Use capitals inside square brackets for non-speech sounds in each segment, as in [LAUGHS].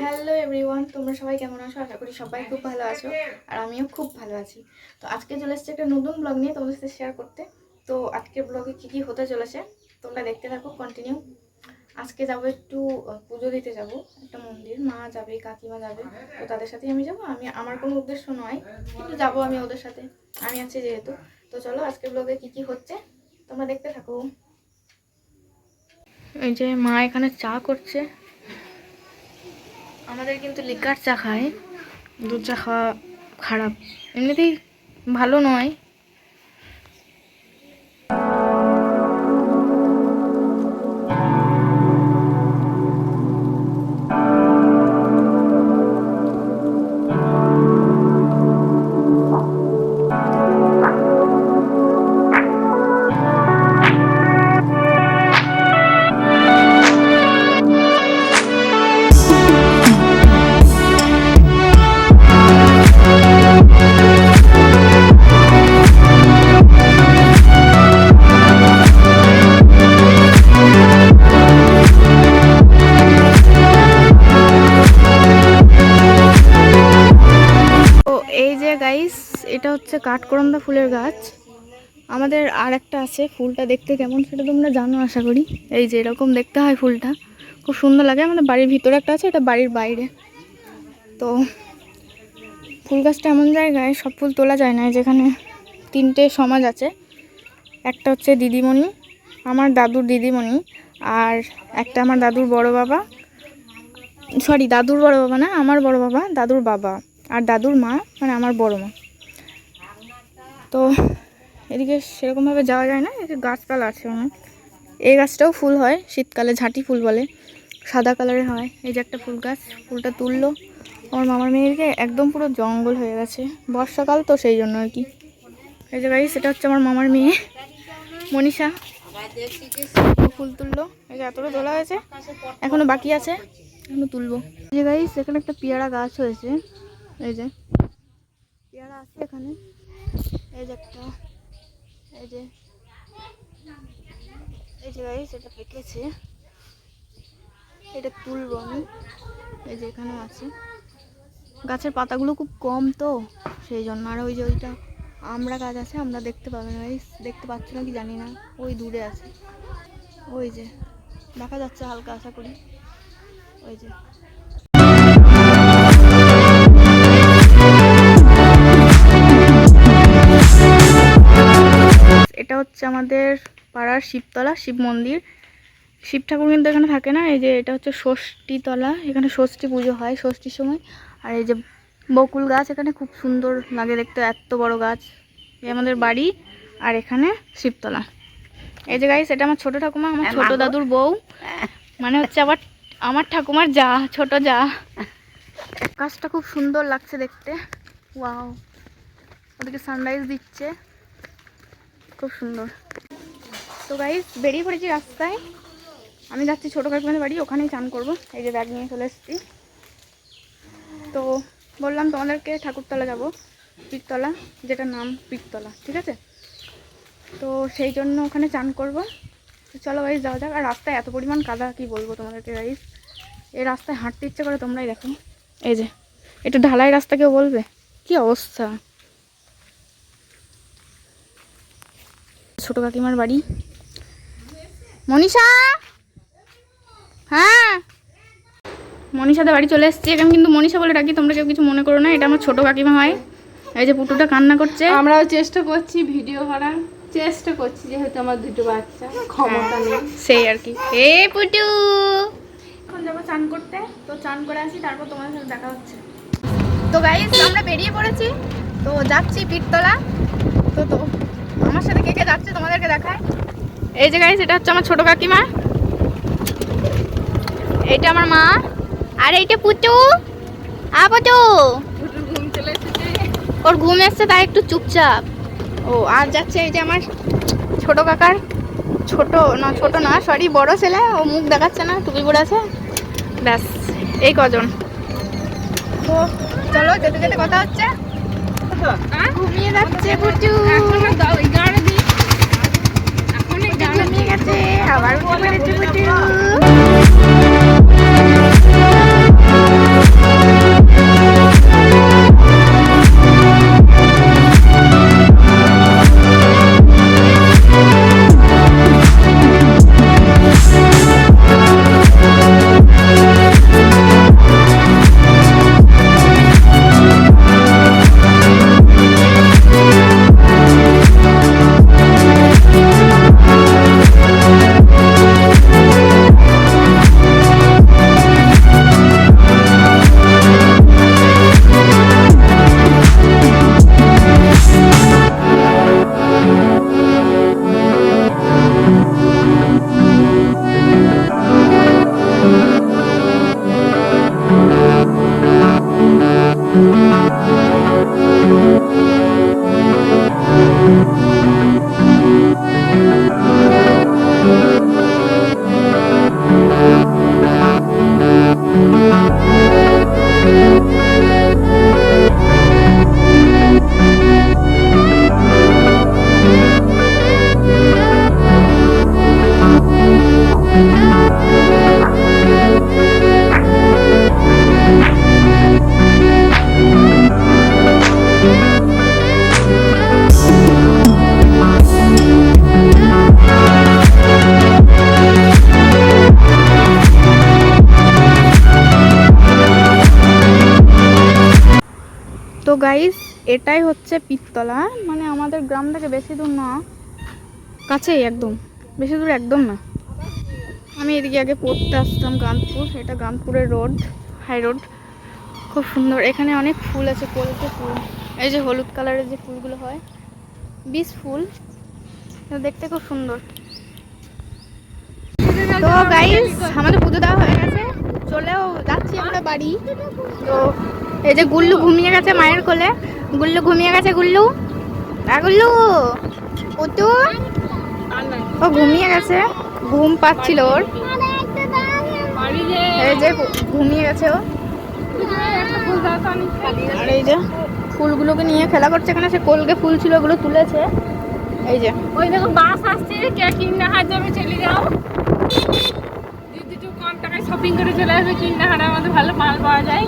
Hello everyone তোমরা সবাই কেমন আছো? আশা করি সবাই খুব ভালো আছো আর আমিও খুব ভালো আছি। তো আজকে চলে এসেছে একটা নতুন ব্লগ নিয়ে তোমাদের সাথে শেয়ার করতে। তো আজকের ব্লগে কী কী হতে চলেছে, তোমরা দেখতে থাকো কন্টিনিউ আজকে যাব একটু পুজো দিতে যাব, একটা মন্দির। মা যাবে, কাকিমা যাবে, তো তাদের সাথেই আমি যাব। আমি, আমার কোনো উদ্দেশ্য নয়, কিন্তু যাব আমি ওদের সাথে। আমি আছি যেহেতু। তো চলো আজকের ব্লগে কী কী হচ্ছে, তোমরা দেখতে থাকো। এই যে মা এখানে চা করছে। আমাদের কিন্তু লিকার চা খায়। দুধ চা খাওয়া খারাপ। এমনিতেই ভালো নয়। এটা হচ্ছে কাঠকরন্দা ফুলের গাছ। আমাদের আর একটা আছে ফুলটা দেখতে কেমন সেটা তোমরা জানো, আশা করি। এই যে এরকম দেখতে হয় ফুলটা। খুব সুন্দর লাগে। আমাদের বাড়ির ভিতরে একটা আছে, এটা বাড়ির বাইরে। তো ফুল গাছটা এমন জায়গায় সব ফুল তোলা যায় না যেখানে তিনটে সমাজ আছে। একটা হচ্ছে দিদিমণি, আমার দাদুর দিদিমণি আর একটা আমার দাদুর বড় বাবা। সরি, দাদুর বড় বাবা না, আমার বড় বাবা, দাদুর বাবা আর দাদুর মা মানে আমার বড় মা। তো এদিকে সেরকমভাবে যাওয়া যায় না, এদিকে গাছপালা আছে অনেক। এই গাছটাও ফুল হয়, শীতকালে ঝাঁটি ফুল বলে, সাদা কালারের হয়। এই যে একটা ফুল গাছ, ফুলটা তুললো। আমার মামার মেয়েদিকে একদম পুরো জঙ্গল হয়ে গেছে, বর্ষাকাল তো সেই জন্য আর কি। এই যে গাড়ি সেটা হচ্ছে আমার মামার মেয়ে, মনীষা। ফুল তুললো। এই যে এতটা তোলা হয়েছে, এখনও বাকি আছে, এখনও তুলবো। এই যে গাইস এখানে একটা পেয়ারা গাছ হয়েছে। এই যে, পেয়ারা আছে এখানে। এই যে একটা, এই যে এই যে এটা এটা তুলবো এই গাছের পাতাগুলো খুব কম তো, সেই জন্য। আর ওই যে ওইটা আমরা গাছ আছে, আমরা দেখতে পাবেন গাইস দেখতে পাচ্ছ না কি জানি না। ওই দূরে আছে। ওই যে, দেখা যাচ্ছে হালকা, আশা করি। ওই যে। এটা হচ্ছে আমাদের পাড়ার শিবতলা শিব মন্দির। শিব ঠাকুর কিন্তু এখানে থাকে না এই যে এটা হচ্ছে ষষ্ঠীতলা এখানে ষষ্ঠী পুজো হয় ষষ্ঠীর সময়। আর এই যে বকুল গাছ এখানে খুব সুন্দর লাগে দেখতে এত বড় গাছ। এই আমাদের বাড়ি আর এখানে শিবতলা। এই যে গাইস এটা আমার ছোট ঠাকুমা আমার ছোট দাদুর বউ। [LAUGHS] মানে হচ্ছে আবার আমার ঠাকুমার যা ছোট যা। [LAUGHS] গাছটা খুব সুন্দর লাগছে দেখতে। ওয়াও ওদিকে সানরাইজ দিচ্ছে। খুব সুন্দর। তো গাইস বেরিয়ে পড়েছি রাস্তায়। আমি যাচ্ছি ছোটো কাকিমাদের বাড়ি, ওখানেই চান করব। এই যে ব্যাগ নিয়ে চলে এসেছি। তো বললাম তোমাদেরকে ঠাকুরতলা যাব পীরতলা যেটা নাম পীরতলা ঠিক আছে? তো সেই জন্য ওখানে চান করব। তো চলো গাইস যাওয়া যাক। আর রাস্তায় এত পরিমাণ কাদা, কি বলব তোমাদেরকে গাইস এই রাস্তায় হাঁটতে ইচ্ছে করে তোমরাই দেখো। এই যে একটু ঢালাই রাস্তা কেউ বলবে? কি অবস্থা? ছোট কাকিমার বাড়ি। মনীষা? হ্যাঁ? মনীষাদের বাড়ি চলে এসেছি। এখন কিন্তু মনীষা বলে ডাকি তোমরা কেউ কিছু মনে করো না। এটা আমার ছোট কাকিমা হয়। এই যে পুটুটা কান্না করছে। আমরাও চেষ্টা করছি ভিডিও করার। চেষ্টা করছি যেহেতু আমার দুটো বাচ্চা ক্ষমতা নেই। সেই আর কি। এ পুটু! এখন যাব চান করতে। তো চান করে আসি তারপর তোমাদের সাথে দেখা হচ্ছে। তো গাইস আমরা বেরিয়ে পড়েছি। তো যাচ্ছি পীরতলা তো তো আমার সাথে কে কে যাচ্ছে তোমাদেরকে দেখায়। এই যে গাইস এটা হচ্ছে আমার ছোট কাকিমা। এইটা আমার মা। আর এইটা পুটু আ এসেছে ওর ঘুম এসছে তাই একটু চুপচাপ। ও আর যাচ্ছে এই যে আমার ছোট কাকার ছোট না ছোট না সরি বড় ছেলে। ও মুখ দেখাচ্ছে না টুপি পরে আছে। ব্যাস এই কজন। তো চলো যেতে যেতে কথা হচ্ছে। ঘুমিয়ে যাচ্ছে পুচু। গাইস এটাই হচ্ছে পিত্তলা মানে আমাদের গ্রাম থেকে বেশি দূর না, কাছেই একদম, বেশি দূর একদম না। আমি এদিকে আগে পড়তে আসতাম গানপুর, এটা গানপুরের রোড হাই রোড খুব সুন্দর, এখানে অনেক ফুল আছে কলকে ফুল, এই যে হলুদ কালারের যে ফুলগুলো হয় বিষ ফুল দেখতে খুব সুন্দর। তো গাইস আমাদের পুজো দেওয়া হয়ে গেছে, চলেও যাচ্ছি আমরা বাড়ি, তো এই যে গুল্লু ঘুমিয়ে গেছে মায়ের কোলে। গুল্লু ঘুমিয়ে গেছে, গুল্লু? আ গুল্লু? পুতু ও ঘুমিয়ে গেছে। ঘুম পাচ্ছিল ওর। এই যে ঘুমিয়ে গেছে ও। আর এই যে ফুলগুলোকে নিয়ে খেলা করছে এখানে, সে কলকে ফুল ছিল, ওগুলো তুলেছে। এই যে। ওই দেখো, বাস আসছে, কে কিন্না হাট যাবে চলে যাও। দিদি, একটু কম টাকায় শপিং করে চলে আসবে কিন্না হাটে আমাদের ভালো মাল পাওয়া যায়।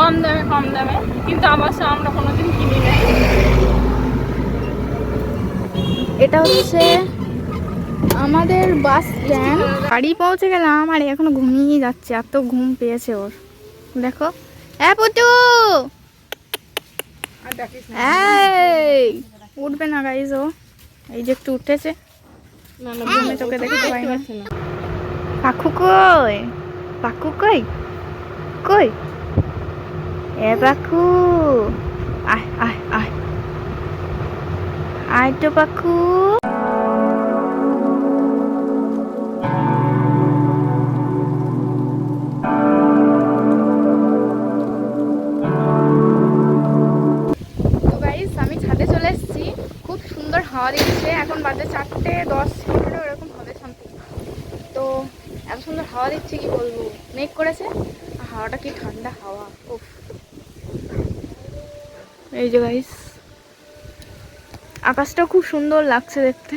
কম দামে কম দামে। কিন্তু অবশ্য আমরা কোনোদিন কিনি না এটা হচ্ছে আমাদের বাস স্ট্যান্ড বাড়ি পৌঁছে গেলাম আর এখনও ঘুমিয়ে যাচ্ছে এত ঘুম পেয়েছে ওর। দেখো। হ্যাঁ পুতু এই উঠবে না গাইজ ও। এই যে একটু উঠেছে। ঘুমে চোখে দেখতে পাই না। পাখু কই? পাখু কই? কই? এ পাখু আয় আয় আয়। আয় তো পাখু আমি ছাদে চলে এসেছি। খুব সুন্দর হাওয়া দিচ্ছে। এখন বাজে চারটে দশ পনেরো এরকম হবে সামথিং তো এত সুন্দর হাওয়া দিচ্ছে, কি বলব? মেঘ করেছে। হাওয়াটা কি ঠান্ডা হাওয়া। উফ। এই যে গাইস আকাশটা খুব সুন্দর লাগছে দেখতে।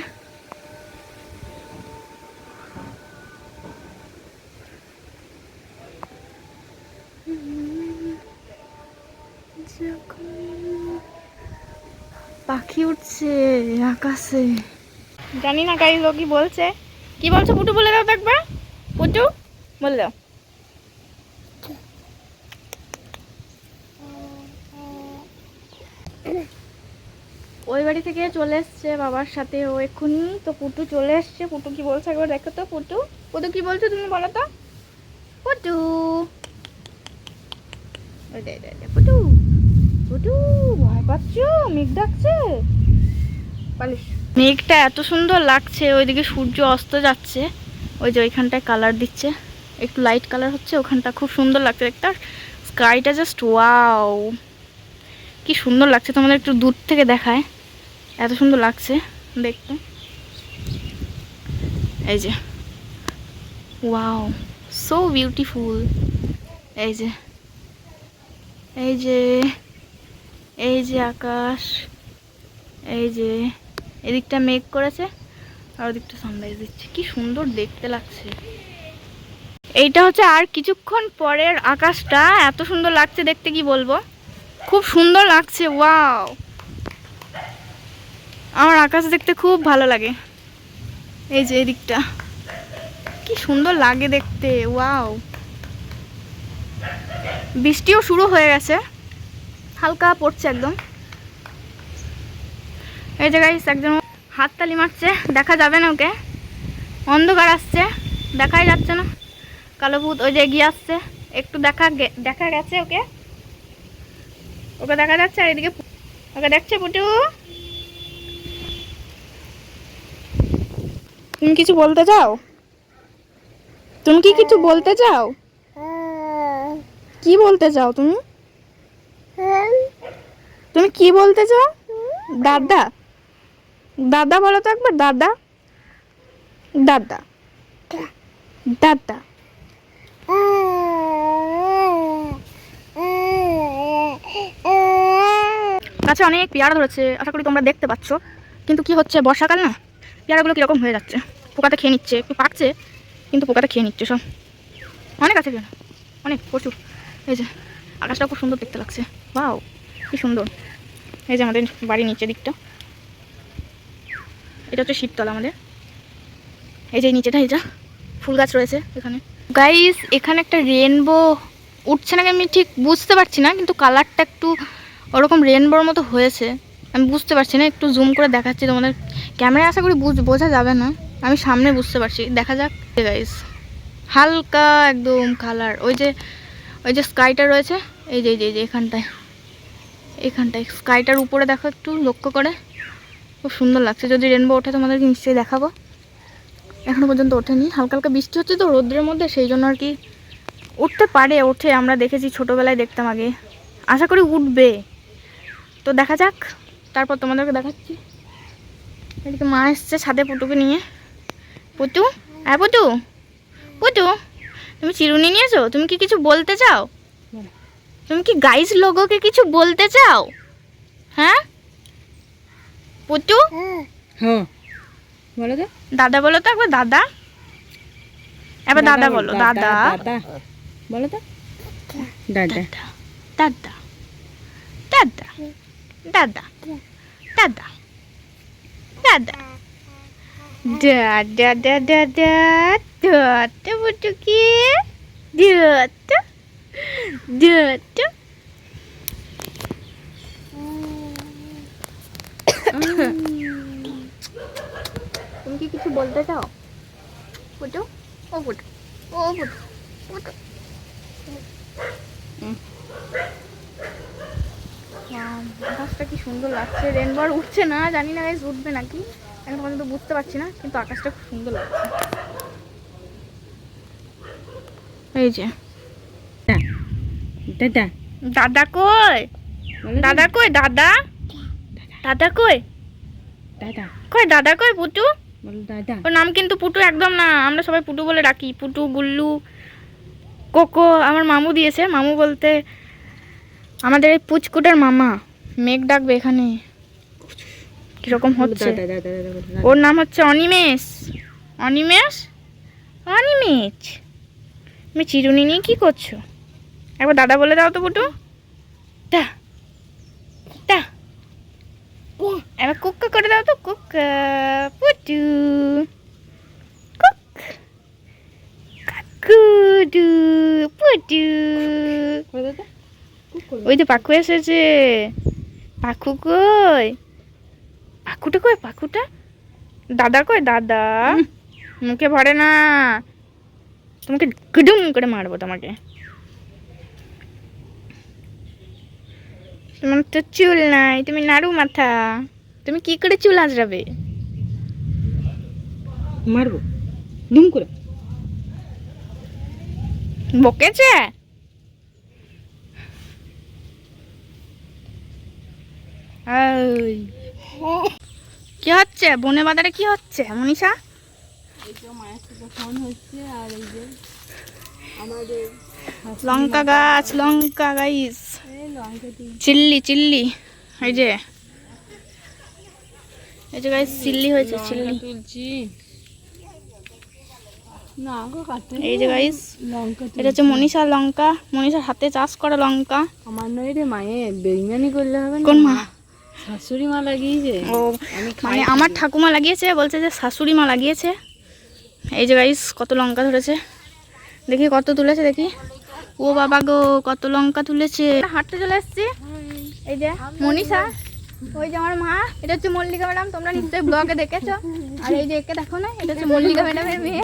পাখি উঠছে আকাশে। জানি না ও কি বলছে? কি বলছো পুটু বলে দাও একবার। পুটু, বলে দাও। থেকে চলে এসছে বাবার সাথে। ও এক্ষুনি তো পুটু চলে এসছে। পুটু কি বলছে একবার দেখো তো, পুটু। পুটু কি বলছো তুমি বলো তো? পুটু। পুটু। পুটু, ভয় পাচ্ছ? মেঘ ডাকছে? মেঘটা এত সুন্দর লাগছে, ওইদিকে সূর্য অস্ত যাচ্ছে। ওই যে ওইখানটায় কালার দিচ্ছে। একটু লাইট কালার হচ্ছে, ওখানটা খুব সুন্দর লাগছে একটা স্কাইটা জাস্ট ওয়াও কি সুন্দর লাগছে তোমাদের একটু দূর থেকে দেখায়। এত সুন্দর লাগছে দেখতে। এই যে। ওয়াও সো বিউটিফুল এই যে। এই যে। এই যে আকাশ। এই যে। এদিকটা মেঘ করেছে আর ওদিকটা সানরাইজ দিচ্ছে। কি সুন্দর দেখতে লাগছে। এইটা হচ্ছে আর কিছুক্ষণ পরের আকাশটা। এত সুন্দর লাগছে দেখতে কি বলব? খুব সুন্দর লাগছে ওয়াও আমার আকাশ দেখতে খুব ভালো লাগে। এই যে এদিকটা। কি সুন্দর লাগে দেখতে, ওয়াও। বৃষ্টিও শুরু হয়ে গেছে। হালকা পড়ছে একদম। এই জায়গায় একজন হাততালি মারছে, দেখা যাবে না ওকে। অন্ধকার আসছে, দেখাই যাচ্ছে না। কালো ভূত ওই যে এগিয়ে আসছে। একটু দেখা দেখা গেছে ওকে। ওকে দেখা যাচ্ছে আর এদিকে ওকে দেখছে পুটু? তুমি কিছু বলতে চাও? তুমি কি কিছু বলতে চাও? কি বলতে চাও তুমি? তুমি কি বলতে চাও? দাদা। দাদা বলো তো একবার, দাদা। দাদা। দাদা। গাছে অনেক পেয়ারা ধরেছে, আশা করি তোমরা দেখতে পাচ্ছ। কিন্তু কি হচ্ছে বর্ষাকাল না? পেয়ারাগুলো কীরকম হয়ে যাচ্ছে? পোকাতে খেয়ে নিচ্ছে, একটু পাকছে, কিন্তু পোকাতে খেয়ে নিচ্ছে সব। অনেক আছে পেয়ারা, অনেক, প্রচুর। এই যে আকাশটা খুব সুন্দর দেখতে লাগছে। বাও কি সুন্দর। এই যে আমাদের বাড়ির নিচের দিকটা। এটা হচ্ছে শীততলা আমাদের। এই যে নিচেটা, এই যা, ফুল গাছ রয়েছে এখানে। গাইস এখানে একটা রেনবো উঠছে নাকি আমি ঠিক বুঝতে পারছি না, কিন্তু কালারটা একটু ওরকম রেনবোর মতো হয়েছে। আমি বুঝতে পারছি না, একটু জুম করে দেখাচ্ছি তোমাদের। ক্যামেরায় আশা করি বুঝ যাবে না। আমি সামনে বুঝতে পারছি। দেখা যাক। গাইস হালকা একদম কালার ওই যে ওই যে স্কাইটা রয়েছে, এই যে এই যে এই যে এখানটায়। এখানটায়। স্কাইটার উপরে দেখো একটু, লক্ষ্য করে। খুব সুন্দর লাগছে। যদি রেনবো ওঠে তোমাদেরকে নিশ্চয়ই দেখাবো। এখনও পর্যন্ত ওঠেনি। হালকা হালকা বৃষ্টি হচ্ছে তো রোদ্রের মধ্যে, সেই জন্য আর কি উঠতে পারে, ওঠে। আমরা দেখেছি ছোটোবেলায় দেখতাম আগে। আশা করি উঠবে। তো দেখা যাক। তারপর তোমাদেরকে দেখাচ্ছি। এদিকে মা এসছে ছাদে পুটুকে নিয়ে। পুটু? হ্যাঁ পুটু? পুটু তুমি চিরুনি নিয়েছো? তুমি কি কিছু বলতে চাও? তুমি কি গাইস লোগোকে কিছু বলতে চাও? হ্যাঁ? পুটু? হ্যাঁ। বলো তো। দাদা বলো তো একবার দাদা। এবার দাদা বলো দাদা দাদা। বলো তো। দাদা দাদা। দাদা। দাদা দাদা দাদা। দাদা দাদা দাদা বুটুকি দাদা দাদা। তুমি কি কিছু বলতে চাও? পুটু ও পুটু ও পুটু বাহ, আকাশটা কি সুন্দর লাগছে? রেনবো আর উঠছে না জানি না গাইজ উঠবে নাকি? এখন পর্যন্ত বুঝতে পারছি না কিন্তু আকাশটা খুব সুন্দর লাগছে। এই যে। দাদা। দাদা কই? দাদা কই দাদা? দাদা কই? দাদা। কই দাদা কই পুটু? দাদা। ওর নাম কিন্তু পুটু একদম না আমরা সবাই পুটু বলে ডাকি। পুটু গুল্লু কোকো আমার মামু দিয়েছে। মামু বলতে আমাদের এই পুচকুটার মামা মেঘ ডাকবে এখানে। কীরকম হচ্ছে। ওর নাম হচ্ছে অনিমেষ। অনিমেষ? অনিমেষ? তুমি চিরুনি নিয়ে কি করছ? একবার দাদা বলে দাও তো পুটু দা দা এবার কুক্কা করে দাও তো কুক্কা পুটু কুক। কাকুডু পুটু ওই তো পাখু এসেছে পাখু কই? পাখুটা কই পাখুটা দাদা কই দাদা? মুখে ভরে না। তোমাকে গুডুম করে মারবো তোমাকে। তোমার তো চুল নাই তুমি নাড়ু মাথা। তুমি কি করে চুল আঁচড়াবে? মারবো। দুম করে। বকেছে? কি হচ্ছে? বনে বাজারে কি হচ্ছে মনীষা? লঙ্কা গাছ লঙ্কা গাইস। এই চিল্লি চিল্লি। এই যে। এই যে গাইস চিল্লি হয়েছে চিল্লি। তুলছি না গো কাটতে এই যে গাইস লঙ্কা এটা হচ্ছে মনীষা লঙ্কা। মনীষার হাতে চাষ করা লঙ্কা। আমার নয় রে মায়ের বেইমানি করলে হবে কোন মা? শাশুড়ি মা লাগিয়েছে? ও মানে আমার ঠাকুমা লাগিয়েছে বলছে যে শাশুড়ি মা লাগিয়েছে। এই যে গাইস কত লঙ্কা ধরেছে। দেখি কত তুলেছে দেখি। ও বাবা গো কত লঙ্কা তুলেছে। হাঁটতে চলে এসছি। এই যে মনীষা ওই যে আমার মা এটা হচ্ছে মল্লিকা ম্যাডাম তোমরা নিশ্চয়ই ব্লগে দেখেছ। আর এই যে একে দেখো না এটা হচ্ছে মল্লিকা ম্যাডামের মেয়ে।